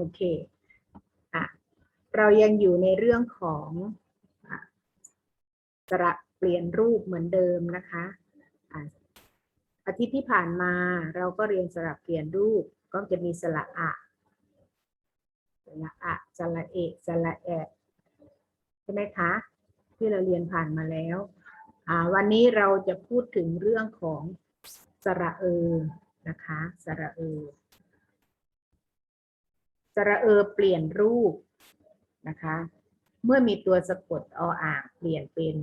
โอเคอะเรายังอยู่ในเรื่องของสระเปลี่ยนรูปเหมือนเดิมนะคะอะอาทิตย์ที่ผ่านมาเราก็เรียนสระเปลี่ยนรูปก็จะมีสระอะสระอะสระเอกสระแอะใช่ไหมคะที่เราเรียนผ่านมาแล้วอ่าวันนี้เราจะพูดถึงเรื่องของสระเออนะคะ สระเออ สระเออเปลี่ยนรูปนะคะ เมื่อมีตัวสะกดออ่างเปลี่ยนเป็น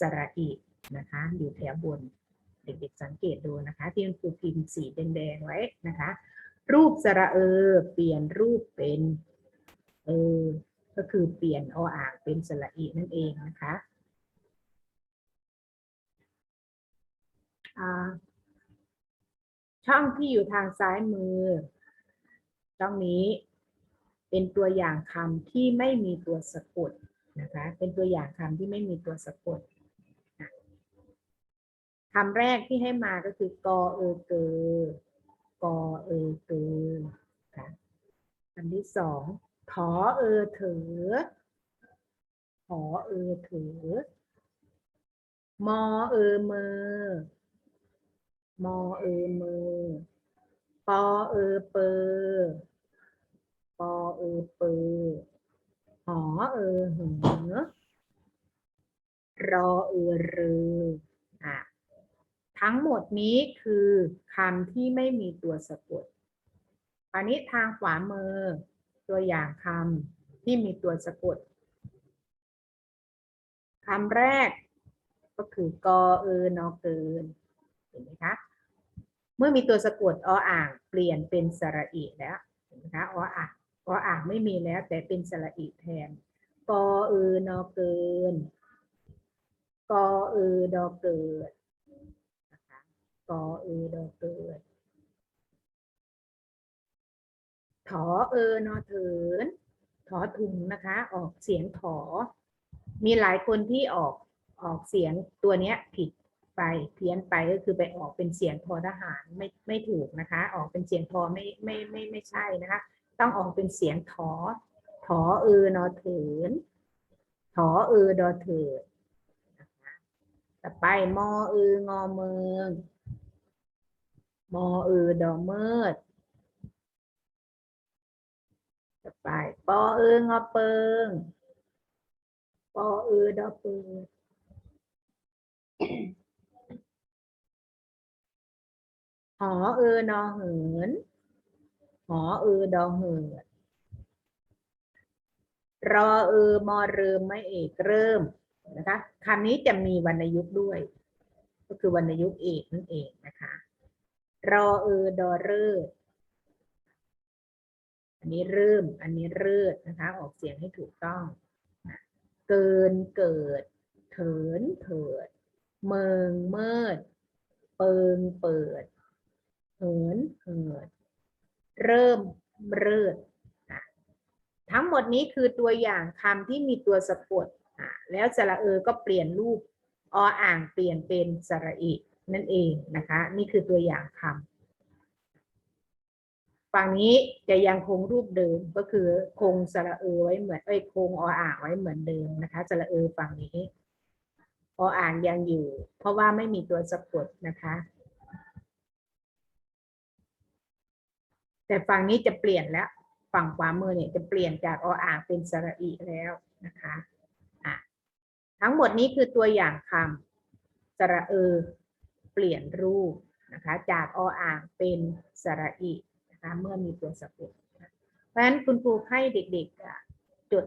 สระอีนะคะ อยู่แถวบน เด็กๆสังเกตดูนะคะ ที่มันครูพิมพ์สีแดงๆไว้นะคะ รูปสระเออเปลี่ยนรูปเป็นเออก็คือเปลี่ยนออ่างเป็นสระอีนั่นเองนะคะช่องที่อยู่ทางซ้ายมือ ช่องนี้ เป็นตัวอย่างคำที่ไม่มีตัวสะกดนะคะ เป็นตัวอย่างคำที่ไม่มีตัวสะกดอะคำแรกที่ให้มาก็คือกอเออเกอกอเออเกอค่ะคำที่สองถอเออเถอถอเออเถอมอเออเมอมอเออเมอปอเออเปอ เออเปอหอเออเหอรอเออเรืออะทั้งหมดนี้คือคำที่ไม่มีตัวสะกดอันนี้ทางขวามือ ตัวอย่างคำที่มีตัวสะกดคำแรกก็คือกอเออนอเกินเห็นไหมคะเมื่อมีตัวสะกดออ่างเปลี่ยนเป็นสระอีแล้วเห็นไหมคะออ่าง ออ่างไม่มีแล้ว แต่เป็นสระอีแทนกอเออนอเกินกอเออดอเกิดนะคะกอเออดอเกิดถอเออนอเถินถอถุงนะคะ ออกเสียงถอ มีหลายคนที่ออกออกเสียงตัวเนี้ยผิดไปเพี้ยนไปก็คือไปออกเป็นเสียงทอทหารไม่ไม่ถูกนะคะ ออกเป็นเสียงทอไม่ไม่ไม่ไม่ใช่นะคะ ต้องออกเป็นเสียงถอ ถอเออนอเถินถอเออดอเถิดต่อไปมอเอองอเมืองมอเออดอเมิดต่อไปปอเอองอเปิงปอเออดอเปิงหอเออนอเหิน อเออดอเหินรอเออมอเริมไม่เอกเริ่มนะคะคำนี้จะมีวรรณยุกต์ด้วย ก็คือวรรณยุกต์เอกนั่นเองนะคะ รอเออดอเริดอันนี้เริ่ม อันนี้เริดนะคะ ออกเสียงให้ถูกต้อง เกินเกิด เถินเถิด เมืองเมิด เปิงเปิด เหินเหิด เริ่มเริดอะทั้งหมดนี้คือตัวอย่างคำที่มีตัวสะกดแล้วสระเออก็เปลี่ยนรูปออ่างเปลี่ยนเป็นสระอีนั่นเองนะคะ นี่คือตัวอย่างคำฝั่งนี้จะยังคงรูปเดิมก็คือคงสระเออไว้เหมือนเอ้คงออ่างไว้เหมือนเดิมนะคะสระเออฝั่งนี้ออ่างยังอยู่ เพราะว่าไม่มีตัวสะกดนะคะ แต่ฝั่งนี้จะเปลี่ยนแล้ว ฝั่งขวามือเนี่ยจะเปลี่ยนจากออ่างเป็นสระอีแล้วนะคะอะทั้งหมดนี้คือตัวอย่างคำสระเออ เปลี่ยนรูปนะคะจากออ่างเป็นสระอีนะคะเมื่อมีตัวสะกดเพราะฉะนั้นคุณครูให้เด็กๆจด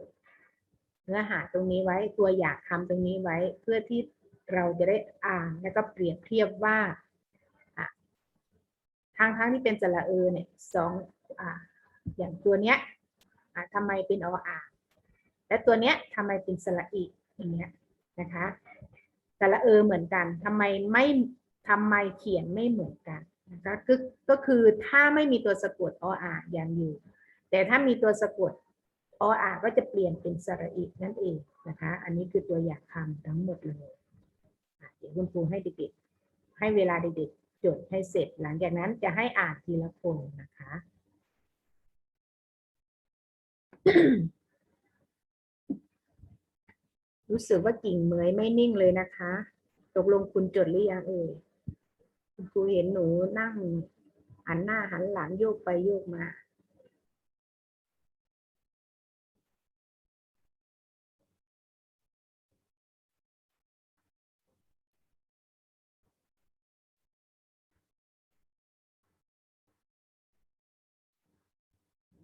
เนื้อหาตรงนี้ไว้ตัวอย่างคำตรงนี้ไว้เพื่อที่เราจะได้อ่านแล้วก็เปรียบเทียบว่า ทางทั้งที่เป็นสระเออเนี่ยสองอ่าอย่างตัวเนี้ยอ่าทำไมเป็นออ่างและตัวเนี้ยทำไมเป็นสระอีอย่างเงี้ยนะคะสระเออเหมือนกันทำไมไม่ทำไมเขียนไม่เหมือนกันนะคะก็ก็คือถ้าไม่มีตัวสะกดออ่างยังอยู่ แต่ถ้ามีตัวสะกดออ่างก็จะเปลี่ยนเป็นสระอีนั่นเองนะคะ อันนี้คือตัวอย่างคำทั้งหมดเลยเดี๋ยวคุณครูให้เด็กๆให้เวลาเด็กๆ จดให้เสร็จ หลังจากนั้นจะให้อ่านทีละคนนะคะ รู้สึกว่ากิ่งเหมยไม่นิ่งเลยนะคะ ตกลงคุณจดหรือยังเอ่ยคุณครูเห็นหนูนั่งหันหน้าหันหลังโยกไปโยกมา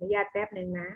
นุญาตแป๊บหนึ่งนะ